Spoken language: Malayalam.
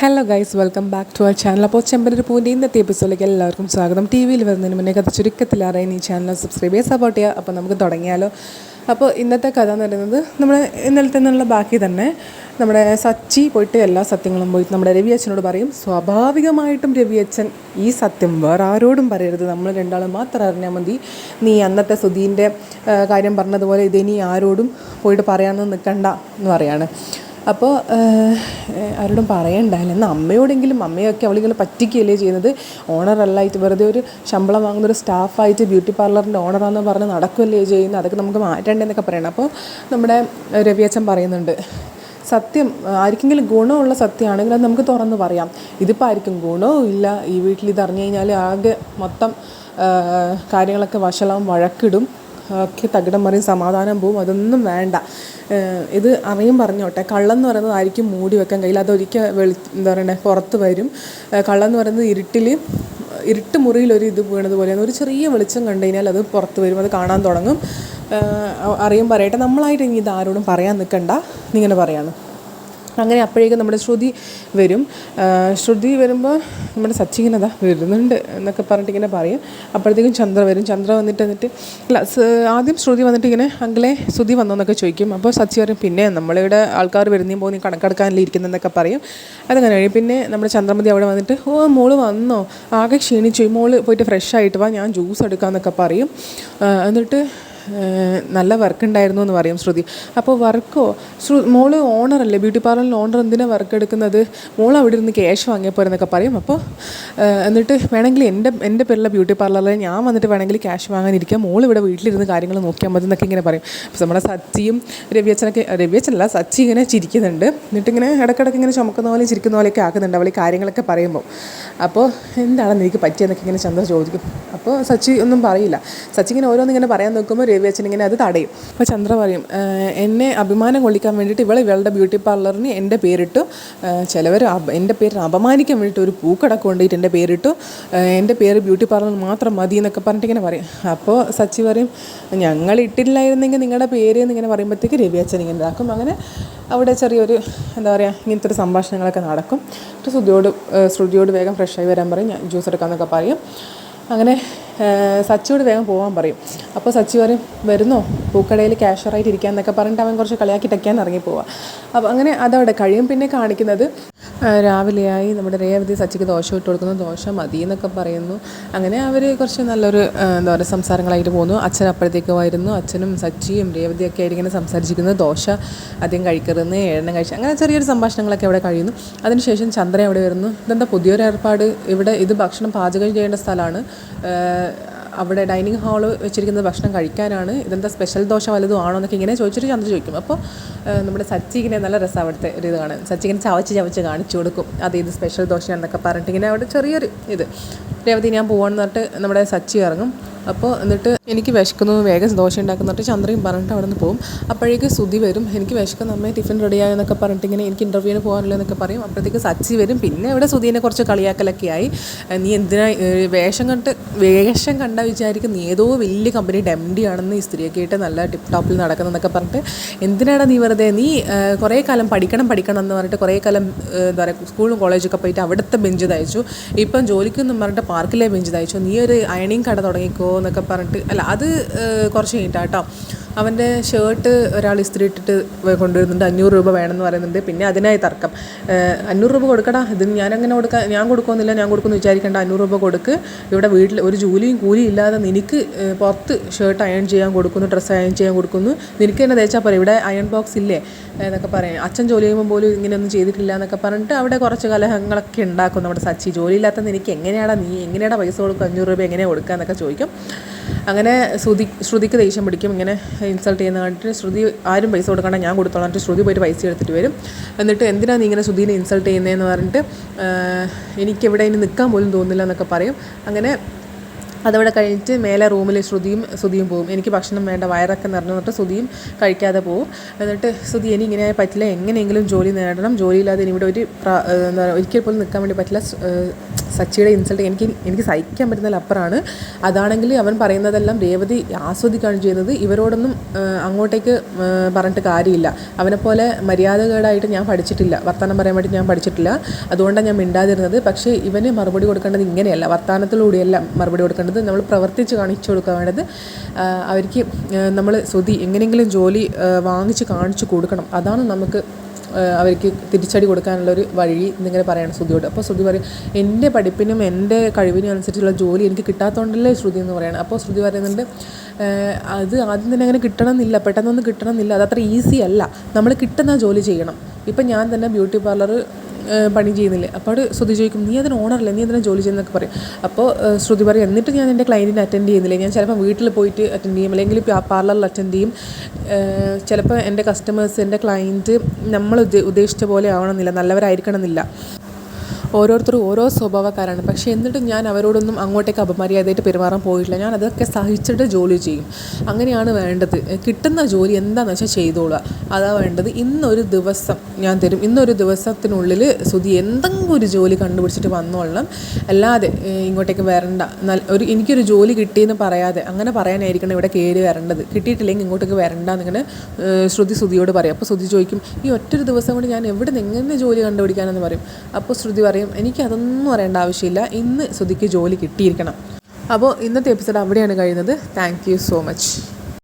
Hello guys welcome back to our channel അപ്പോൾ ചെമ്പനൂർ പൂവിന്റെ ഇന്നത്തെ എപ്പിസോഡിലേക്ക് എല്ലാവർക്കും സ്വാഗതം. ടി വിയിൽ വരുന്നതിന് മുന്നേ കഥ ചുരുക്കത്തിൽ അറിയാൻ ഈ ചാനൽ സബ്സ്ക്രൈബ് ചെയ്യുക സപ്പോർട്ട് ചെയ്യുക. അപ്പോൾ നമുക്ക് തുടങ്ങിയാലോ. അപ്പോൾ ഇന്നത്തെ കഥ എന്ന് പറയുന്നത് നമ്മുടെ ഇന്നലത്തെ നിന്നുള്ള ബാക്കി തന്നെ നമ്മുടെ സച്ചി പോയിട്ട് എല്ലാ സത്യങ്ങളും പോയിട്ട് നമ്മുടെ രവി അച്ഛനോട് പറയും സ്വാഭാവികമായിട്ടും രവി അച്ഛൻ ഈ സത്യം വേറെ ആരോടും പറയരുത്. നമ്മൾ രണ്ടാളും മാത്രം അറിഞ്ഞാൽ മതി. നീ അന്നത്തെ സുധീന്റെ കാര്യം പറഞ്ഞതുപോലെ ഇതിനി ആരോടും പോയിട്ട് പറയാനൊന്നും നിൽക്കണ്ട എന്ന് പറയാണ്. അപ്പോൾ ആരോടും പറയണ്ടായില്ല എന്നാൽ അമ്മയോടെങ്കിലും അമ്മയൊക്കെ അവളിങ്ങനെ പറ്റിക്കുകയല്ലേ ചെയ്യുന്നത്. ഓണറല്ലായിട്ട് വെറുതെ ഒരു ശമ്പളം വാങ്ങുന്ന ഒരു സ്റ്റാഫായിട്ട് ബ്യൂട്ടി പാർലറിന്റെ ഓണറാന്ന് പറഞ്ഞ് നടക്കുകയല്ലേ ചെയ്യുന്നത്. അതൊക്കെ നമുക്ക് മാറ്റേണ്ടതെന്നൊക്കെ പറയണം. അപ്പോൾ നമ്മുടെ രവിയച്ചൻ പറയുന്നുണ്ട് സത്യം ആർക്കെങ്കിലും ഗുണമുള്ള സത്യമാണെങ്കിൽ അത് നമുക്ക് തുറന്ന് പറയാം. ഇതിപ്പോൾ ആർക്കും ഗുണവും ഇല്ല. ഈ വീട്ടിൽ ഇത് അറിഞ്ഞു കഴിഞ്ഞാൽ ആകെ മൊത്തം കാര്യങ്ങളൊക്കെ വഷളാവും വഴക്കിടും. ഒക്കെ തകിടം മറിയും സമാധാനം പോവും. അതൊന്നും വേണ്ട. ഇത് അറിയും പറഞ്ഞോട്ടെ. കള്ളെന്ന് പറയുന്നത് ആയിരിക്കും മൂടി വെക്കാൻ കഴിയില്ല. അതൊരിക്കൽ വെളി എന്താ പറയണേ പുറത്ത് വരും. കള്ളെന്ന് പറയുന്നത് ഇരുട്ടിൽ ഇരുട്ട് മുറിയിൽ ഒരു ഇത് വീണതുപോലെയാണ്. ഒരു ചെറിയ വെളിച്ചം കണ്ടു കഴിഞ്ഞാൽ അത് പുറത്ത് വരും. അത് കാണാൻ തുടങ്ങും. അറിയും പറയട്ടെ. നമ്മളായിട്ട് ഇനി ഇത് ആരോടും പറയാൻ നിൽക്കണ്ട. എന്നിങ്ങനെ പറയാണ്. അങ്ങനെ അപ്പോഴേക്കും നമ്മുടെ ശ്രുതി വരും. ശ്രുതി വരുമ്പോൾ നമ്മുടെ സച്ചിങ്ങനതാ വരുന്നുണ്ട് എന്നൊക്കെ പറഞ്ഞിട്ട് ഇങ്ങനെ പറയും. അപ്പോഴത്തേക്കും ചന്ദ്ര വരും. ചന്ദ്ര വന്നിട്ട് എന്നിട്ട് അല്ല ആദ്യം ശ്രുതി വന്നിട്ട് ഇങ്ങനെ അങ്കിളെ ശ്രുതി വന്നോ എന്നൊക്കെ ചോദിക്കും. അപ്പോൾ സച്ചി പറയും പിന്നെ നമ്മളിവിടെ ആൾക്കാർ വരുന്നേം പോകുന്ന കണക്കെടുക്കാനല്ലേ ഇരിക്കുന്നതെന്നൊക്കെ പറയും. അതങ്ങനെ കഴിയും പിന്നെ നമ്മുടെ ചന്ദ്രമതി അവിടെ വന്നിട്ട് ഓ മോൾ വന്നോ. ആകെ ക്ഷീണിച്ചു. മോൾ പോയിട്ട് ഫ്രഷ് ആയിട്ട് വാ. ഞാൻ ജ്യൂസ് എടുക്കാമെന്നൊക്കെ പറയും. എന്നിട്ട് നല്ല വർക്ക് ഉണ്ടായിരുന്നു എന്ന് പറയും ശ്രുതി. അപ്പോൾ വർക്കോ? ശ്രു മോൾ ഓണറല്ലേ? ബ്യൂട്ടി പാർലറിൽ ഓണർ എന്തിനാണ് വർക്ക് എടുക്കുന്നത്? മോൾ അവിടെ ഇരുന്ന് ക്യാഷ് വാങ്ങിയാൽ പോരെന്നൊക്കെ പറയും. അപ്പോൾ എന്നിട്ട് വേണമെങ്കിൽ എന്റെ എന്റെ പേരുള്ള ബ്യൂട്ടി പാർലറിൽ ഞാൻ വന്നിട്ട് വേണമെങ്കിൽ ക്യാഷ് വാങ്ങാനിരിക്കാം. മോൾ ഇവിടെ വീട്ടിലിരുന്ന് കാര്യങ്ങൾ നോക്കിയാൽ മതി എന്നൊക്കെ ഇങ്ങനെ പറയും. അപ്പോൾ നമ്മുടെ സച്ചിയും രവിയച്ചനൊക്കെ രവിയച്ചനല്ല സച്ചി ഇങ്ങനെ ചിരിക്കുന്നുണ്ട്. എന്നിട്ടിങ്ങനെ ഇടയ്ക്കിടയ്ക്ക് ഇങ്ങനെ ചുമക്കുന്ന പോലെ ചിരിക്കുന്ന പോലെയൊക്കെ ആക്കുന്നുണ്ട് അവൾ കാര്യങ്ങളൊക്കെ പറയുമ്പോൾ അപ്പോൾ എന്താണ് എനിക്ക് പറ്റിയെന്നൊക്കെ ഇങ്ങനെ ചന്ദ്ര ചോദിക്കും. അപ്പോൾ സച്ചി ഒന്നും പറയില്ല. സച്ചി ഇങ്ങനെ ഓരോന്നിങ്ങനെ പറയാൻ നോക്കുമ്പോൾ രവി അച്ഛൻ ഇങ്ങനെ അത് തടയും. അപ്പോൾ ചന്ദ്ര പറയും എന്നെ അഭിമാനം കൊള്ളിക്കാൻ വേണ്ടിയിട്ട് ഇവൾ ഇവളുടെ ബ്യൂട്ടി പാർലറിന് എന്റെ പേരിട്ടു. ചിലവർ എന്റെ പേരിന് അപമാനിക്കാൻ വേണ്ടിയിട്ട് ഒരു പൂക്കട കൊണ്ടിട്ട് എന്റെ പേരിട്ടു. എന്റെ പേര് ബ്യൂട്ടി പാർലർ മാത്രം മതി എന്നൊക്കെ പറഞ്ഞിട്ട് ഇങ്ങനെ പറയും. അപ്പോൾ സച്ചി പറയും ഞങ്ങൾ ഇട്ടില്ലായിരുന്നെങ്കിൽ നിങ്ങളുടെ പേര് എന്നിങ്ങനെ പറയുമ്പോഴത്തേക്ക് രവി അച്ഛൻ ഇങ്ങനെ ഇതാക്കും. അങ്ങനെ അവിടെ ചെറിയൊരു എന്താ പറയുക ഇങ്ങനത്തെ ഒരു സംഭാഷണങ്ങളൊക്കെ നടക്കും. ശ്രുതിയോട് ശ്രുതിയോട് വേഗം ഫ്രഷായി വരാൻ പറയും. ഞാൻ ജ്യൂസ് എടുക്കാമെന്നൊക്കെ പറയും. അങ്ങനെ സച്ചിയോട് വേഗം പോകാൻ പറയും. അപ്പോൾ സച്ചി പറയും വരുന്നോ? പൂക്കടയിൽ ക്യാഷറായിട്ട് ഇരിക്കാൻ എന്നൊക്കെ പറഞ്ഞിട്ട് അവൻ കുറച്ച് കളിയാക്കിയിട്ടൊക്കെയാണ് ഇറങ്ങി പോവുക അപ്പോൾ അങ്ങനെ അതവിടെ കഴിയും. പിന്നെ കാണിക്കുന്നത് രാവിലെയായി നമ്മുടെ രേവതി സച്ചിക്ക് ദോശ ഇട്ട് കൊടുക്കുന്നു. ദോശ മതി എന്നൊക്കെ പറയുന്നു. അങ്ങനെ അവർ കുറച്ച് നല്ലൊരു എന്താ പറയുക സംസാരങ്ങളായിട്ട് പോകുന്നു. അച്ഛൻ അപ്പോഴത്തേക്ക് വരുന്നു അച്ഛനും സച്ചിയും രേവതിയൊക്കെ ആയിരിക്കും സംസാരിച്ചിരിക്കുന്നത് ദോശ അധികം കഴിക്കരുതെന്ന് ഏഴെണ്ണം കഴിച്ച് അങ്ങനെ ചെറിയൊരു സംഭാഷണങ്ങളൊക്കെ അവിടെ കഴിയുന്നു. അതിനുശേഷം ചന്ദ്രൻ അവിടെ വരുന്നു? ഇതെന്താ പുതിയൊരു ഏർപ്പാട്? ഇവിടെ ഇത് ഭക്ഷണം പാചകം ചെയ്യേണ്ട സ്ഥലമാണ്. അവിടെ ഡൈനിങ് ഹാൾ വെച്ചിരിക്കുന്നത് ഭക്ഷണം കഴിക്കാനാണ് ഇതെന്താ സ്പെഷ്യൽ ദോശ വല്ലതും ആണോ എന്നൊക്കെ ഇങ്ങനെ ചോദിച്ചിട്ട് ചന്ദ്ര ചോദിക്കും. അപ്പോൾ നമ്മുടെ സച്ചി ഇങ്ങനെ നല്ല രസം അവിടുത്തെ ഒരു ഇത് കാണാൻ. സച്ചി ഇങ്ങനെ ചവച്ച് ചവച്ച് കാണിച്ചു കൊടുക്കും. അത് ഇത് സ്പെഷ്യൽ ദോശയാണെന്നൊക്കെ പറഞ്ഞിട്ട് ഇങ്ങനെ അവിടെ ചെറിയൊരു ഇത്. രേവതി ഞാൻ പോവാണെന്ന് പറഞ്ഞിട്ട് നമ്മുടെ സച്ചി ഇറങ്ങും. അപ്പോൾ എന്നിട്ട് എനിക്ക് വിശക്കുന്നു വേഗം ദോശ ഉണ്ടാക്കുന്നിട്ട് ചന്ദ്രയും പറഞ്ഞിട്ട് അവിടെ നിന്ന് പോകും അപ്പോഴേക്ക് സുതി വരും. എനിക്ക് വിശക്കുന്ന അമ്മയെ ടിഫിൻ റെഡിയായെന്നൊക്കെ പറഞ്ഞിട്ട് ഇങ്ങനെ എനിക്ക് ഇന്റർവ്യൂവിന് പോകാനില്ല എന്നൊക്കെ പറയും. അപ്പോഴത്തേക്ക് സച്ചി വരും. പിന്നെ ഇവിടെ സുധീനെ കുറച്ച് കളിയാക്കലൊക്കെ ആയി. നീ എന്തിനാ വേഷം കണ്ട് വേഷം കണ്ട വിചാരിക്കും നീ ഏതോ വലിയ കമ്പനിയുടെ എം ഡി ആണെന്ന് ഈ സ്ത്രീയൊക്കെ ആയിട്ട് നല്ല ടിപ്പ് ടോപ്പിൽ നടക്കുന്നതെന്നൊക്കെ പറഞ്ഞിട്ട് എന്തിനാടാ നീ വെറുതെ നീ കുറേ കാലം പഠിക്കണം പഠിക്കണം എന്ന് പറഞ്ഞിട്ട് കുറേ കാലം എന്താ പറയുക സ്കൂളും കോളേജൊക്കെ പോയിട്ട് അവിടുത്തെ ബെഞ്ച് തയ്ച്ചു. ഇപ്പം ജോലിക്കൊന്നും പറഞ്ഞിട്ട് പാർക്കിലെ ബെഞ്ച് തയ്ച്ചു. നീ ഒരു അയണിങ് കട തുടങ്ങിക്കോ എന്നൊക്കെ പറഞ്ഞിട്ട് അല്ല അത് കുറച്ച് കുറച്ച് കഴിഞ്ഞിട്ടാട്ടോ അവന്റെ ഷർട്ട് ഒരാൾ ഇസ്തിരി ഇട്ടിട്ട് കൊണ്ടുവരുന്നുണ്ട്. അഞ്ഞൂറ് രൂപ വേണമെന്ന് പറയുന്നുണ്ട്. പിന്നെ അതിനായി തർക്കം. അഞ്ഞൂറ് രൂപ കൊടുക്കടാ. ഇത് ഞാനങ്ങനെ കൊടുക്കാൻ ഞാൻ കൊടുക്കുമെന്നില്ല ഞാൻ കൊടുക്കുമെന്ന് വിചാരിക്കേണ്ട. അഞ്ഞൂറ് രൂപ കൊടുക്ക്. ഇവിടെ വീട്ടിൽ ഒരു ജോലിയും കൂലിയും ഇല്ലാതെ നിനക്ക് പുറത്ത് ഷർട്ട് അയൺ ചെയ്യാൻ കൊടുക്കുന്നു ഡ്രസ്സ് അയൺ ചെയ്യാൻ കൊടുക്കുന്നു. നിനക്ക് തന്നെ തേച്ചാൽ പോരെ. ഇവിടെ അയൺ ബോക്സ് ഇല്ലേ? എന്നൊക്കെ പറയാം. അച്ഛൻ ജോലി ചെയ്യുമ്പോൾ പോലും ഇങ്ങനെയൊന്നും ചെയ്തിട്ടില്ല എന്നൊക്കെ പറഞ്ഞിട്ട് അവിടെ കുറച്ച് കലഹങ്ങളൊക്കെ ഉണ്ടാക്കും നമ്മുടെ സച്ചി. ജോലിയില്ലാത്ത നിനക്ക് എങ്ങനെയാടാ നീ? എങ്ങനെയാടാ പൈസ കൊടുക്കുക? അഞ്ഞൂറ് രൂപ എങ്ങനെയാണ് കൊടുക്കുക എന്നൊക്കെ ചോദിക്കും. അങ്ങനെ ശ്രുതി ശ്രുതിക്ക് ദേഷ്യം പിടിക്കും. ഇങ്ങനെ ഇൻസൾട്ട് ചെയ്യുന്ന കണ്ടിട്ട് ശ്രുതി ആരും പൈസ കൊടുക്കണ്ട ഞാൻ കൊടുത്തോളാം എന്നിട്ട് ശ്രുതി പോയിട്ട് പൈസ എടുത്തിട്ട് വരും. എന്നിട്ട് എന്തിനാണ് നീ ഇങ്ങനെ ശ്രുതിനെ ഇൻസൾട്ട് ചെയ്യുന്നതെന്ന് പറഞ്ഞിട്ട് എനിക്കെവിടെ ഇനി നിൽക്കാൻ പോലും തോന്നുന്നില്ല എന്നൊക്കെ പറയും. അങ്ങനെ അതവിടെ കഴിഞ്ഞിട്ട് മേലെ റൂമിൽ ശ്രുതിയും ശ്രുതിയും പോകും എനിക്ക് ഭക്ഷണം വേണ്ട വയറൊക്കെ നിറഞ്ഞു എന്നിട്ട് ശ്രുതിയും കഴിക്കാതെ പോകും എന്നിട്ട് ശ്രുതി ഇനി ഇങ്ങനെ പറ്റില്ല എങ്ങനെയെങ്കിലും ജോലി നേടണം. ജോലിയില്ലാതെ ഇനി ഇവിടെ ഒരു എന്താ ഒരിക്കൽ പോലും നിൽക്കാൻ വേണ്ടി പറ്റില്ല. സച്ചിയുടെ ഇൻസൾട്ട് എനിക്ക് എനിക്ക് സഹിക്കാൻ പറ്റുന്നതിലപ്പുറമാണ് അതാണെങ്കിൽ അവൻ പറയുന്നതെല്ലാം രേവതി ആസ്വദിക്കുകയാണ് ചെയ്യുന്നത്. ഇവരോടൊന്നും അങ്ങോട്ടേക്ക് പറഞ്ഞിട്ട് കാര്യമില്ല. അവനെപ്പോലെ മര്യാദകേടായിട്ട് ഞാൻ പഠിച്ചിട്ടില്ല. വർത്തമാനം പറയാൻ വേണ്ടി ഞാൻ പഠിച്ചിട്ടില്ല. അതുകൊണ്ടാണ് ഞാൻ മിണ്ടാതിരുന്നത്. പക്ഷേ ഇവന് മറുപടി കൊടുക്കേണ്ടത് ഇങ്ങനെയല്ല. വർത്തമാനത്തിലൂടെയല്ല മറുപടി കൊടുക്കേണ്ടത്. നമ്മൾ പ്രവർത്തിച്ച് കാണിച്ചു കൊടുക്കാൻ വേണ്ടത്. അവർക്ക് നമ്മൾ ശ്രുതി എങ്ങനെയെങ്കിലും ജോലി വാങ്ങിച്ച് കാണിച്ചു കൊടുക്കണം. അതാണ് നമുക്ക് അവർക്ക് തിരിച്ചടി കൊടുക്കാനുള്ളൊരു വഴി എന്നിങ്ങനെ പറയണം ശ്രുതിയോട്. അപ്പോൾ ശ്രുതി പറയും എന്റെ പഠിപ്പിനും എന്റെ കഴിവിനും അനുസരിച്ചുള്ള ജോലി എനിക്ക് കിട്ടാത്തതുകൊണ്ടല്ലേ ശ്രുതി എന്ന് പറയണം. അപ്പോൾ ശ്രുതി പറയുന്നുണ്ട് അത് ആദ്യം തന്നെ അങ്ങനെ കിട്ടണമെന്നില്ല പെട്ടെന്നൊന്നും കിട്ടണമെന്നില്ല അതത്ര ഈസി അല്ല. നമ്മൾ കിട്ടുന്ന ജോലി ചെയ്യണം. ഇപ്പം ഞാൻ തന്നെ ബ്യൂട്ടി പാർലർ പണി ചെയ്യുന്നില്ലേ? അപ്പോൾ അവിടെ ശ്രുതി ചോദിക്കും നീ അതിന് ഓണറല്ലേ നീ അതിനെ ജോലി ചെയ്യുന്നൊക്കെ പറയും. അപ്പോൾ ശ്രുതി പറയും എന്നിട്ട് ഞാൻ എന്റെ ക്ലയന്റിനെ അറ്റൻഡ് ചെയ്യുന്നില്ല? ഞാൻ ചിലപ്പോൾ വീട്ടിൽ പോയിട്ട് അറ്റൻഡ് ചെയ്യും. അല്ലെങ്കിൽ പാർലറിൽ അറ്റൻഡ് ചെയ്യും. ചിലപ്പോൾ എന്റെ കസ്റ്റമേഴ്സ് എന്റെ ക്ലയന്റ് നമ്മൾ ഉദ്ദേ- ഉദ്ദേശിച്ച പോലെ ആവണമെന്നില്ല. നല്ലവരായിരിക്കണം എന്നില്ല ഓരോരുത്തരും ഓരോ സ്വഭാവക്കാരാണ്. പക്ഷേ എന്നിട്ടും ഞാൻ അവരോടൊന്നും അങ്ങോട്ടേക്ക് അപമര്യാദയായിട്ട് പെരുമാറാൻ പോയിട്ടില്ല. ഞാൻ അതൊക്കെ സഹിച്ചിട്ട് ജോലി ചെയ്യും. അങ്ങനെയാണ് വേണ്ടത്. കിട്ടുന്ന ജോലി എന്താണെന്ന് വെച്ചാൽ ചെയ്തോളുക. അതാ വേണ്ടത്. ഇന്നൊരു ദിവസം ഞാൻ തരും. ഇന്നൊരു ദിവസത്തിനുള്ളിൽ സുതി എന്തെങ്കിലും ഒരു ജോലി കണ്ടുപിടിച്ചിട്ട് വന്നോളണം. അല്ലാതെ ഇങ്ങോട്ടേക്ക് വരണ്ട. ഒരു എനിക്കൊരു ജോലി കിട്ടിയെന്ന് പറയാതെ അങ്ങനെ പറയാനായിരിക്കണം ഇവിടെ കയറി വരേണ്ടത്. കിട്ടിയിട്ടില്ലെങ്കിൽ ഇങ്ങോട്ടേക്ക് വരണ്ട എന്നിങ്ങനെ ശ്രുതി സുതിയോട് പറയും. അപ്പോൾ ശ്രുതി ചോദിക്കും ഈ ഒറ്റൊരു ദിവസം കൊണ്ട് ഞാൻ എവിടെ നിന്ന് എങ്ങനെ ജോലി കണ്ടുപിടിക്കാനെന്ന്? പറയും. അപ്പോൾ ശ്രുതി പറയും എനിക്ക് അതൊന്നും അറിയേണ്ട ആവശ്യമില്ല. ഇന്ന് ശ്രുതിക്ക് ജോലി കിട്ടിയിരിക്കണം. അപ്പോൾ ഇന്നത്തെ എപ്പിസോഡ് അവിടെയാണ് കഴിയുന്നത്. Thank you so much